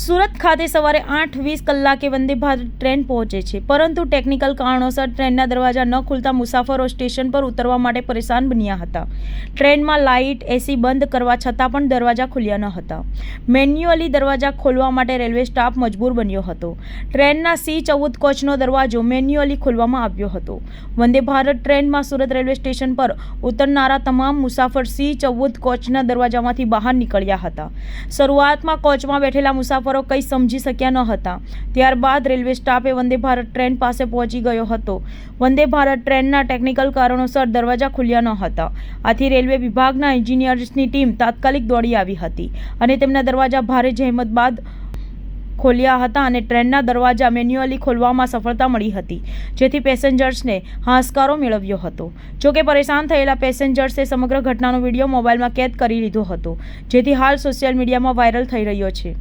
સુરત ખાતે સવારે આઠ વીસ કલાકે વંદે ભારત ટ્રેન પહોંચે છે. પરંતુ ટેકનિકલ કારણોસર ટ્રેનના દરવાજા ન ખુલતા મુસાફરો સ્ટેશન પર ઉતરવા માટે પરેશાન બન્યા હતા. ટ્રેનમાં લાઇટ, એસી બંધ કરવા છતાં પણ દરવાજા ખુલ્યા ન હતા. મેન્યુઅલી દરવાજા ખોલવા માટે રેલવે સ્ટાફ મજબૂર બન્યો હતો. ટ્રેનના સી ચૌદ કોચનો દરવાજો મેન્યુઅલી ખોલવામાં આવ્યો હતો. વંદે ભારત ટ્રેનમાં સુરત રેલવે સ્ટેશન પર ઉતરનારા તમામ મુસાફર સી ચૌદ કોચના દરવાજામાંથી બહાર નીકળ્યા હતા. શરૂઆતમાં કોચમાં બેઠેલા મુસાફરો કંઈ સમજી શક્યા ન હતા. ત્યારબાદ રેલવે સ્ટાફે વંદે ભારત ટ્રેન પાસે પહોંચી ગયો હતો. વંદે ભારત ટ્રેનના ટેકનિકલ કારણોસર દરવાજા ખુલ્યા ન હતા. આથી રેલવે વિભાગના એન્જિનિયર્સની ટીમ તાત્કાલિક દોડી આવી હતી અને તેમના દરવાજા ભારે જહેમત બાદ ખોલ્યા હતા અને ટ્રેનના દરવાજા મેન્યુઅલી ખોલવામાં સફળતા મળી હતી, જેથી પેસેન્જર્સને હાશકારો મેળવ્યો હતો. જોકે પરેશાન થયેલા પેસેન્જર્સે સમગ્ર ઘટનાનો વીડિયો મોબાઈલમાં કેદ કરી લીધો હતો, જેથી હાલ સોશિયલ મીડિયામાં વાયરલ થઈ રહ્યો છે.